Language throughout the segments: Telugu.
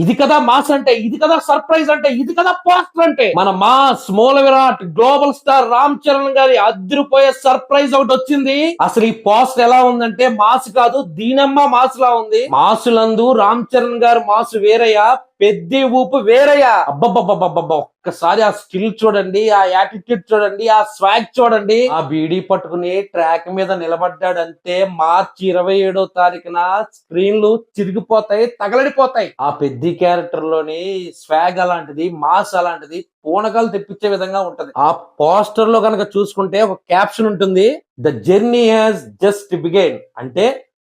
ఇది కదా మాస్ అంటే ఇది కదా సర్ప్రైజ్ అంటే ఇది కదా పోస్టర్ అంటే. మన మాస్ మూల విరాట్ గ్లోబల్ స్టార్ రామ్ చరణ్ గారి అదిరిపోయే సర్ప్రైజ్ ఒకటి వచ్చింది. అసలు ఈ పోస్టర్ ఎలా ఉందంటే మాస్ కాదు దీనమ్మ మాస్ లా ఉంది. మాసులందు రామ్ చరణ్ గారు మాసు వేరయ్యా. పెద్ద ఊపు వేరయ్యా. అబ్బబ్బబ్బబ్బబ్బ ఒక్కసారి ఆ స్కిల్ చూడండి ఆ యాటిట్యూడ్ చూడండి ఆ స్వాగ్ చూడండి. ఆ బీడీ పట్టుకుని ట్రాక్ మీద నిలబడ్డాడంటే మార్చి ఇరవై ఏడో తారీఖున స్క్రీన్లు చిరిగిపోతాయి తగలడిపోతాయి. ఆ పెద్ద క్యారెక్టర్లోని స్వాగ్ అలాంటిది మాస్ అలాంటిది పూనకాలు తెప్పించే విధంగా ఉంటది. ఆ పోస్టర్లో కనుక చూసుకుంటే ఒక క్యాప్షన్ ఉంటుంది the journey has just begin. అంటే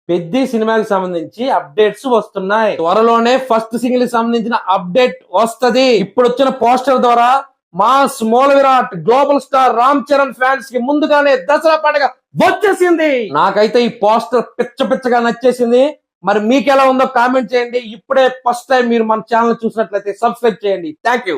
పెద్ద సినిమాకి సంబంధించి అప్డేట్స్ వస్తున్నాయి. త్వరలోనే ఫస్ట్ సింగిల్కి సంబంధించిన అప్డేట్ వస్తది. ఇప్పుడు వచ్చిన పోస్టర్ ద్వారా మాస్ మూల విరాట్ గ్లోబల్ స్టార్ రామ్ చరణ్ ఫ్యాన్స్కి ముందుగానే దసరా పండుగ వచ్చేసింది. నాకైతే ఈ పోస్టర్ పిచ్చ పిచ్చగా నచ్చేసింది. మరి మీకు ఎలా ఉందో కామెంట్ చేయండి. ఇప్పుడే ఫస్ట్ టైం మీరు మన ఛానల్ చూసినట్లయితే సబ్స్క్రైబ్ చేయండి. Thank you